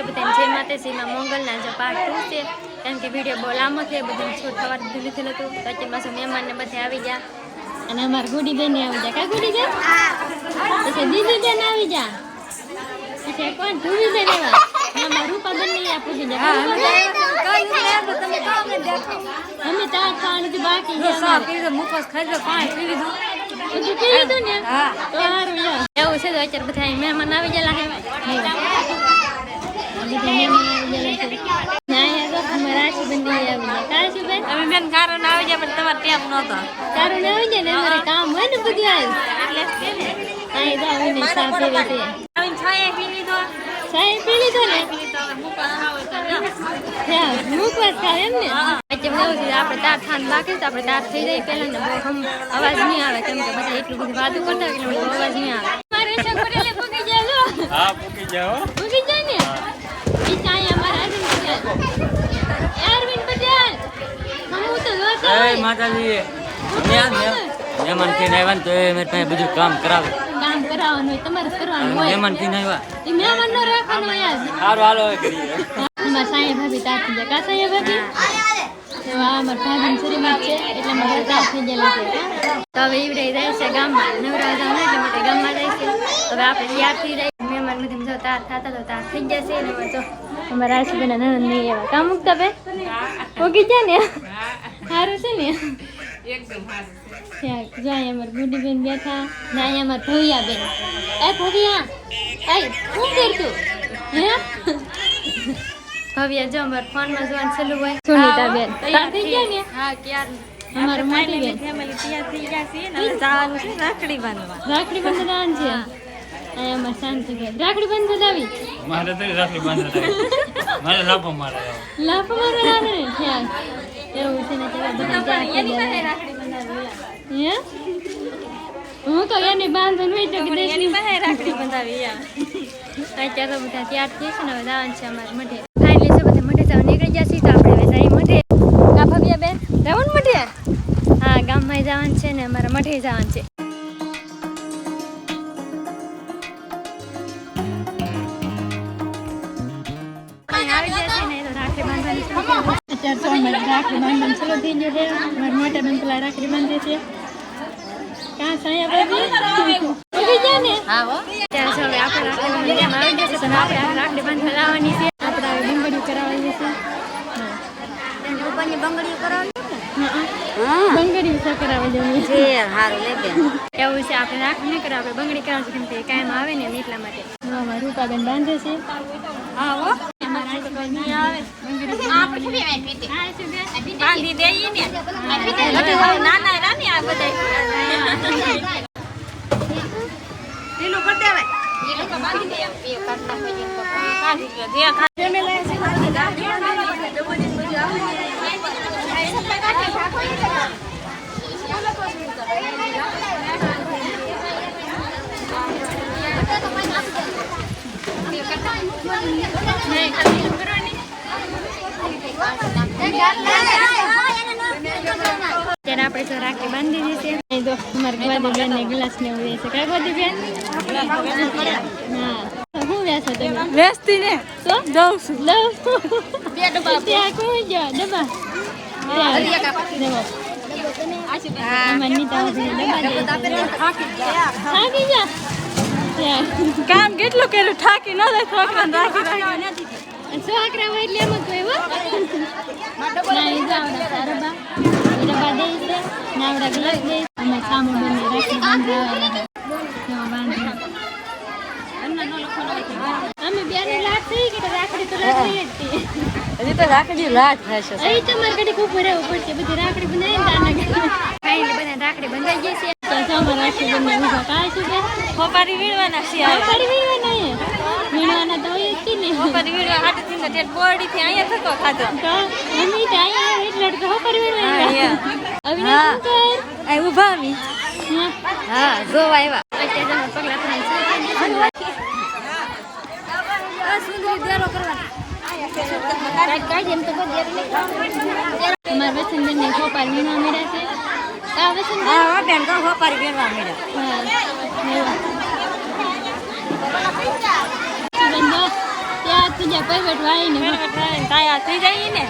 છે બધાને જય માતાજીમાં મોંગલના જો પાર્ટ ટુ છે. કારણ કે વીડિયો બહુ લાંબો છે બધાને છોડ થવા દીધું લીધેલું હતું. તો અત્યારે પાછું મહેમાનને બધે આવી ગયા. અને અમારા ગુડી બેન આવી જાય કા ગુડી બેન પછી દીદી બેન આવી જા પછી કોણ? ધુવી બેન એવા અમારા રૂપા બેન ને આ પૂછી જા અમે તાર ખાવાનું તો બાકી છે અમારે. બધું પી લીધું ને? તો હારું લ્યો. એવું છે તો અત્યારે બધા મહેમાન આવી ગયેલા આવી ના, આવી? અમે બેન કારણ આવી જાય પણ તમારે ટેપ નહોતો. તારું ના આવી જાય ને અમારે કામ હોય ને બધું. એટલે જ તે આવીને ચા પીવી છે. આવીને છાંયે પી લીધો ચાય પી લીધો ને? પી લીધો હવે મૂકવા ખાવ તો લ્યો. હા, મુકવાસ ખાવ એમ ને? અત્યારે એવું છે આપણે દાંત ખાવાનું બાકી તો આપણે દાંત થઈ જાય પહેલા ને બહુ હમ અવાજ નહીં આવે. કેમ કે બધા એટલું બધું વાતું કરતા એટલે અવાજ નહીં આવે. મારે શકુરેલે પૂકી જાય હા પૂકી જાય માતાજી મહેમાન થઈને આવ્યા તો એ પાસે બધું કામ કરાવે. કામ કરાવવાનું હોય તમારે કરવાનું હોય. મહેમાન થઈને આવ્યા. ઈ મહેમાન નો રાખવાનું હોય સારું હાલો હવે સાંઈ ભાભી તાર થઈ જાય કા સાંઈ ભાભી? તો આ અમારા ભાભીની છે એટલે મારે તાર થઈ ગયેલા છે તો હવે ઈવડે જાય છે ગામમાં. નવરા જવાનું એટલે માટે ગામમાં છે. હવે આપણે જાય મહેમાન જો તાર થતા તો તાર થઈ જશે ને હવે અમારા આશુબેન નણંદ નહીં એવા. કામ મૂકતા બે. ઓકે છે ને? સારું છે ને? ઠીક જો અહીંયા અમારા ગુડીબેન બેઠા ને અહીંયા ભૈયા બેન એ ભૈયા એ શું કરતું? હે? ભવ્ય જો અમાર ફોનમાં જોવાનું ચાલુ હોય. સુનિતા બેન. તાર થઈ ગયા ને? હા ક્યાર અમાર મોટી બેન ફેમિલી તૈયાર થઈ ગયા છે ને જવાનું છે રાખડી બાંધવા. રાખડી બંધન છે? અમાર શાંતિ રાખડી બંધ આવી મારે તો રાખડી બંધ મારે લાફો મારે લાફો મારે લાગે ને? ત્યાં એવું છે ને બધા રાખડી બંધાવી હે? હું તો એની બાંધન હોય તો કે એની દેશની પાસે રાખડી બંધાવી યા અત્યારે તો બધા તૈયાર થઈ છે ને હવે જવાનું છે અમારે મઢે. ફાઇનલી છે બધા મઢે જવા નીકળી ગયા છીએ તો આપણે હવે જઈ મઢે. કા ભવ્યા બેન જવાનું મઢે? હા ગામમાં જવાનું છે ને અમારે મઢે જવાનું છે. આવી ગયા છે ને તો રાખડી બાંધવાની શરૂ થઈ ગઈ. અત્યારે તો રાખડી બાંધવાનું શરૂ થઈ ગયું છે. અમારા મોટા બેન પેલા રાખડી બાંધે છે. કાં સાયા ભાભી ઊભી જા ને. હા હો. ત્યાં છે હવે આપણે રાખડી બાંધવામાં આવી જશે તો આપણે રાખડી બાંધવા લાવવાની છે. આપણે હવે બંગડીઓ કરાવવાની છે. ઉપરની બંગડીઓ કરાવવાની હા. છે કરાવવા છે લે એવું છે આપણે રાખડી નહીં કરાવે બંગડી કરાવશું કેમ કે કાયમ આવે ને એટલા માટે. રૂપાબેન બાંધે છે. આવે જે ખા- નહીં, ખાલી કરવાની. આપણે તો રાખી બાંધી દીધી છે. તો અમારે ગવાદી બેન ગ્લાસ ને એવું છે કઈ ગવાદી બેન હા તમે? ને તો દઉં છું. બે ડબ્બા ત્યાં કોઈ ડબ્બા? ડબ્બો. ડબ્બા. કામ કેટલું કર્યું? થાકી ન જાય છોકરાને રાખી રાખી. છોકરા હોય એટલે એમ જ રાખડી લાટ રાખડી તો રાખડી જ હતી. હજી તો રાખડી લાટ થશે રાખડી બધા રાખડી બંધાઈ ગઈ છે. તો અમારે ઊભા કે વીણવાના છે. વીણવાના. વીણવાના તો જ ને વીણવા ખાધો તો આવે એટલે તો કર? ઊભા આવી હા. આવ્યા અત્યારે તો પગલાં છે? ખોપારી વીણવા મળ્યા છે હા બેન તો હો પારી બેન વામી રે ત્યાં તું જે પૈ બેઠવાય ને બેઠવાય થઈ જાય ને?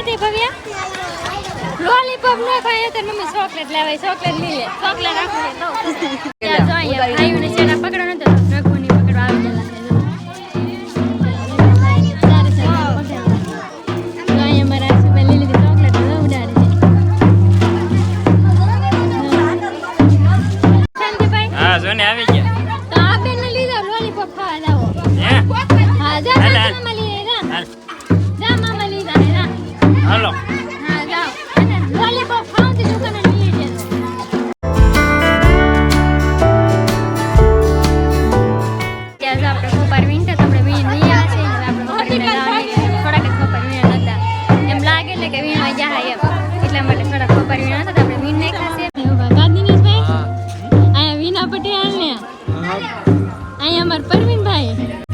ખાઈ હતી ભવ્યા? લોલીપોપ ન ખાય તો મમ્મી ચોકલેટ લેવાય ચોકલેટ લઈ લે. ચોકલેટ રાખું તો. ત્યાં જોઈએ ખાયું ને પકડો નતો આવી ગયા. તો આ લીધા લોલીપોપ ખાવા જાવ હા? જા ને? અહીંયા અમારા પરવીનભાઈ.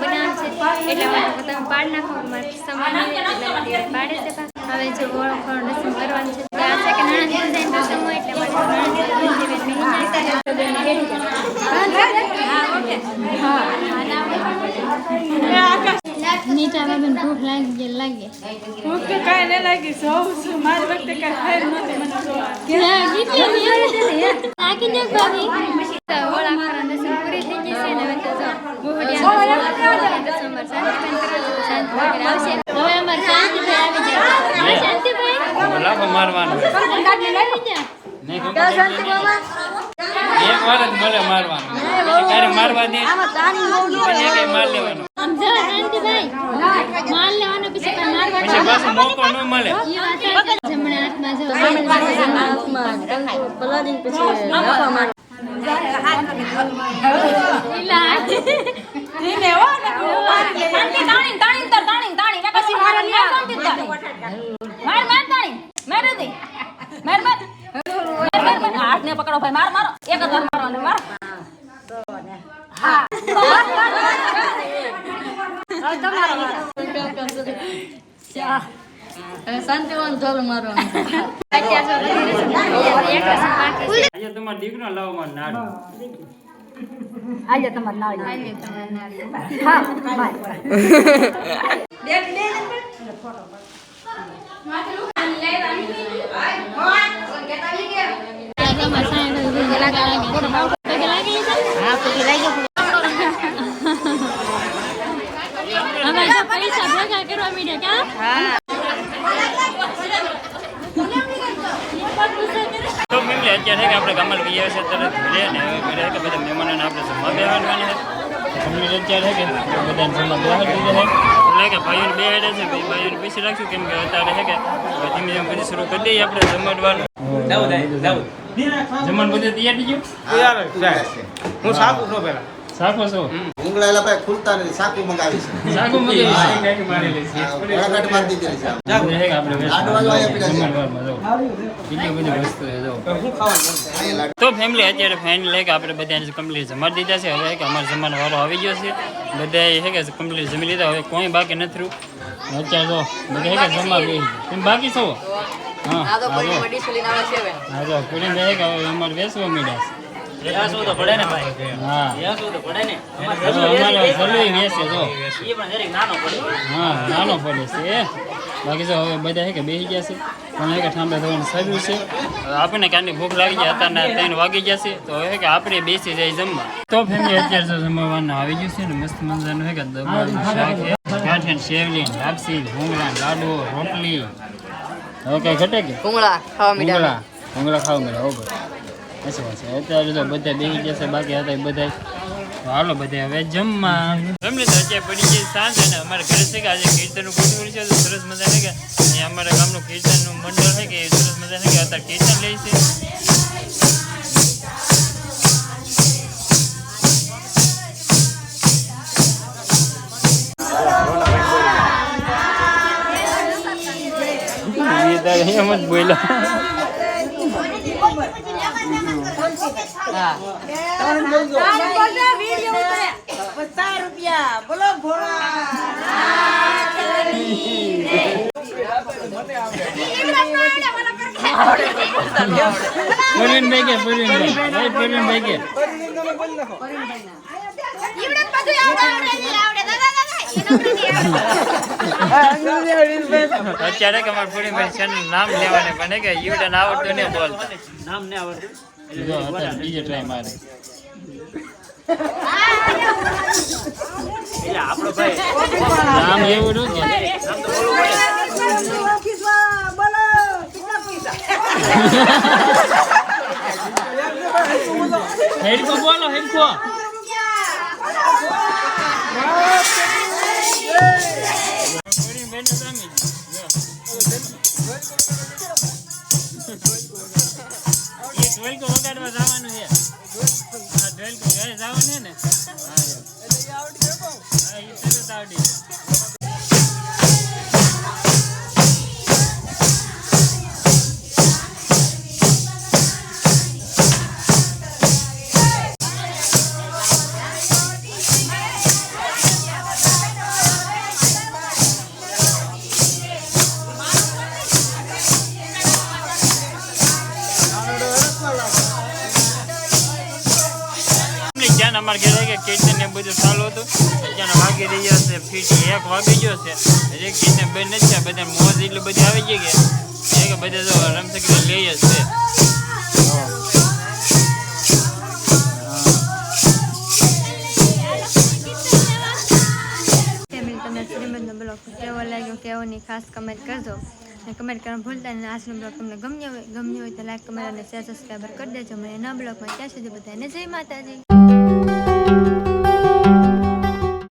પાક બનાવે છે. એટલા માટે પતંગ પાડ નાખવા સમાન એટલા માટે પાડે છે હવે જો વોળ રસમ કરવાનું છે. આ છે કે ડિઝાઇન રસમ હોય એટલા માટે નીટામાં ભૂખ લાગી લાગે. ભૂખ કાંઈ નહીં લાગી સૌ મારી વખતે કાંઈ ખાઈ નહોતી મને જોવા. કેટલી આખી જગ એક વાર જ મળે મારવાનું ત્યારે મારવા દે માર લેવાનું પછી પાછો મોકો ન મળે જમણા હાથમાં જો પલાળીને પછી પકડો ભાઈ માર મારો એક જ મારો અને મારો હા શાંતિવાન જોર મારો મારો દીકરો લાવો મારો નાડો આજે તમારે નાડો આજે તમારે નાડો હા બે બે ફોટો માથે લુકાન લઈ આવી હાય મોટ કેતા લીગે આજે મસાણ ગેલા ગાલે ફોટો બાવ તો ગેલા ગેલી હા તો ગેલા ગેલી અમારે પૈસા ભેગા કરવા મીડે કે હા અત્યારે છે કે આપણે ગામમાં લઈ આવ્યા છે તરત ઘરે ને ઘરે કે બધા મહેમાનોને આપણે જમવા બેસવાનું છે. મમ્મી અત્યારે છે કે બધાને જમવા દીધા છે? એટલે કે ભાઈઓને બે હેડે છે ભાઈ ભાઈઓને પીછી રાખશું કેમ કે અત્યારે છે કે ધીમે ધીમે પછી શરૂ કરી દઈએ આપણે જમવાનું. જમવાનું બધું તૈયાર થઈ ગયું? હું સાફ ઉઠો પેલા સાખો છો? ઉંગળાયેલા ભાઈ ખુલતા નથી સાકું મંગાવી છે. મારી આપણે પીડા. બીજી બધી વસ્તુ લાડુ. તો ફેમિલી અત્યારે ફાઇનલ કે આપણે બધાને કમ્પ્લીટ જમાડી દીધા છે. હવે કે અમારે જમવાનો વારો આવી ગયો છે. બધા છે કે કમ્પ્લીટ જમી લીધા. હવે કોઈ બાકી નથી રહ્યું. અત્યારે તો બધા છે કે જમવા બેસી. તમે બાકી છો? હા હા જો. હા જો. પૂરી કે હવે અમારે બેસવા મીડ્યા છે. યાસું તો પડે ને ભાઈ. હા. યાસું તો પડે ને. હવે અમારે જો એ પણ જરીક નાનો પડે. હા નાનો પડે છે બાકી જો હવે બધા છે કે બેસી ગયા છે. પણ છે કે ઠાંડા થવાનું શરૂ છે. હવે આપણને કાંઈ ભૂખ લાગી જાય અત્યારના ત્રણ વાગી છે. તો હવે કે આપણે બેસી જાય જમવા. તો ફેમિલી અત્યારે તો જમવાનું આવી ગયું છે ને મસ્ત મજાનું છે કે દબાણ શાક છે. ગાંઠિયા શેવલી લાપસી ભૂંગળા લાડુ રોટલી. હવે કઈ ઘટે કે? ભૂંગળા ખાવા ભૂંગળા. ભૂંગળા ખાવા મળે હો ભાઈ. સાચી વાત છે. અત્યારે તો બધા બેસી ગયા છે બાકી હતા બધા હાલો બધા હવે જમવા. ફેમિલી તો અત્યારે પડી ગઈ સાંજ અને અમારે ઘરે છે કે આજે કીર્તનનું ગોઠવેલું છે સરસ મજા છે કે અમારા ગામનું કીર્તનનું મંડળ છે કે સરસ મજા છે કે અત્યારે કીર્તન લે છે. એમ જ બોલ્યા. પ્રવીણભાઈ કે પ્રવીણભાઈ ભાઈ પ્રવીણભાઈ કે અત્યારે કે અમારે પ્રવીણભાઈ ચેનલ નામ લેવાને પણ કે યુડન આવડતું ને બોલ નામ ને આવડતું અત્યારે બીજે ટ્રાય મારે. નામ એવું રહ્યું કે નામ તો બોલવું પડે હેડકો બોલો હેડકો. અમારે ઘરે કે કીર્તન ને બધું ચાલુ હતું. ત્યાં વાગી રહ્યા છે, ફીટ એક વાગી ગયો છે. હજી કીર્તન બંધ નથી થયા બધા મોજ એટલી બધી આવી ગઈ કે. એ કે બધા જો રમસકી લઈ જ છે. ફેમિલી તમને શ્રીમદનો બ્લોગ કેવો લાગ્યો, કેવો નહીં, ખાસ કમેન્ટ કરજો. અને કમેન્ટ કરવાનું ભૂલતા નહીં. આજનો બ્લોગ તમને ગમ્યો હોય ગમ્યો હોય તો લાઈક કમેન્ટ અને શેર સબસ્ક્રાઈબર કરી દેજો. મને નવા બ્લોગમાં. ત્યાં સુધી બધાને જય માતાજી. thank you